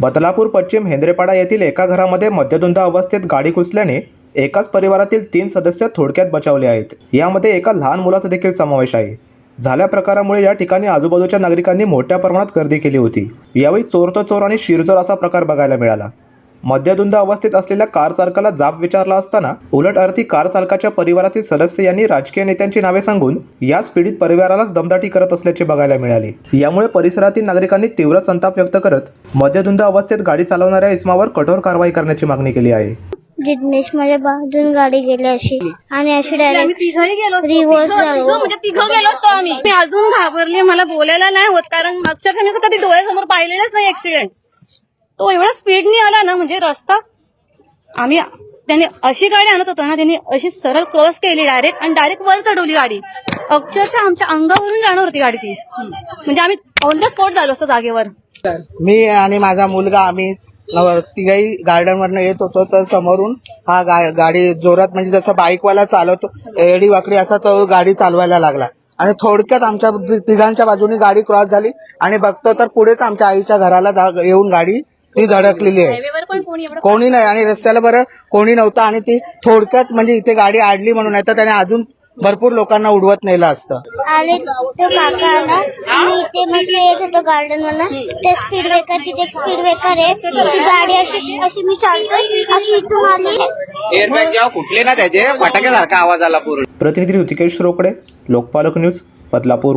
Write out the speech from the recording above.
बदलापूर पश्चिम हेंद्रेपाडा येथील एका घरामध्ये मद्यधुंद अवस्थेत गाडी घुसल्याने एकाच परिवारातील तीन सदस्य थोडक्यात बचावले आहेत. यामध्ये एका लहान मुलाचा देखील समावेश आहे. झाल्या प्रकारामुळे या ठिकाणी आजूबाजूच्या नागरिकांनी मोठ्या प्रमाणात गर्दी केली होती. यावेळी चोर तो चोर आणि शिरचोर असा प्रकार बघायला मिळाला. मद्यधुंद अवस्थेत असलेल्या कार चालकाला जाब विचारला असताना उलट अर्थी कार चालकाच्या परिवारातील सदस्य यांनी राजकीय नेत्यांची नावे सांगून याच पीडित परिवारालाच दमदाटी करत असल्याचे बघायला मिळाले. यामुळे परिसरातील नागरिकांनी तीव्र संताप व्यक्त करत मद्यधुंद अवस्थेत गाडी चालवणाऱ्या इसमावर कठोर कारवाई करण्याची मागणी केली आहे. जिग्नेश माझ्या बाजून गाडी गेली अशी आणि अशी डायरेक्ट तिघही गेलो म्हणजे तिघं गेलो असतो आम्ही. मी अजून घाबरली मला बोलायला नाही होत कारण अक्षरशः मी असं कधी डोळ्यासमोर पाहिलेलंच नाही ऍक्सिडेंट तो एवढा स्पीडनी आला ना म्हणजे रस्ता आम्ही त्याने अशी गाडी आणत होतो ना त्यांनी अशी सरळ क्रॉस केली डायरेक्ट आणि डायरेक्ट वर चढवली गाडी. अक्षरशः आमच्या अंगावरून जाणार होती गाडी ती. म्हणजे आम्ही ऑन द स्पॉट झालो असतो जागेवर. मी आणि माझा मुलगा आम्ही नव- तिघही गार्डन वरनं येत होतो तर समोरून हा गाडी जोरात म्हणजे जसं बाईकवाला चालवतो एडी वाकडी असा तो गाडी चालवायला लागला. आणि थोडक्यात आमच्या तिघांच्या बाजूनी गाडी क्रॉस झाली आणि बघतो तर पुढेच आमच्या आईच्या घराला येऊन गाडी ती धडकलेली आहे. पण कोणी एवढं कोणी नाही आणि रस्त्याला बरं कोणी नव्हतं आणि ती थोडक्यात म्हणजे इथे गाडी आडली म्हणून नाही तर त्याने अजून भरपूर लोकांना उडवत नेलं असतं. आले तो काका आला आणि इथे मस्त येत होतो गार्डन ते स्पीड ब्रेकर तिथे स्पीड ब्रेकर आहे. ती गाडी अशी अशी मी चालतोय अशी इथून आली. एअरबॅग जेव्हा फुटले ना त्याचे फटाक्यासारखा आवाज आला पूर्ण. प्रतिनिधी ऋतिकेश रोकडे लोकपालक न्यूज बदलापूर.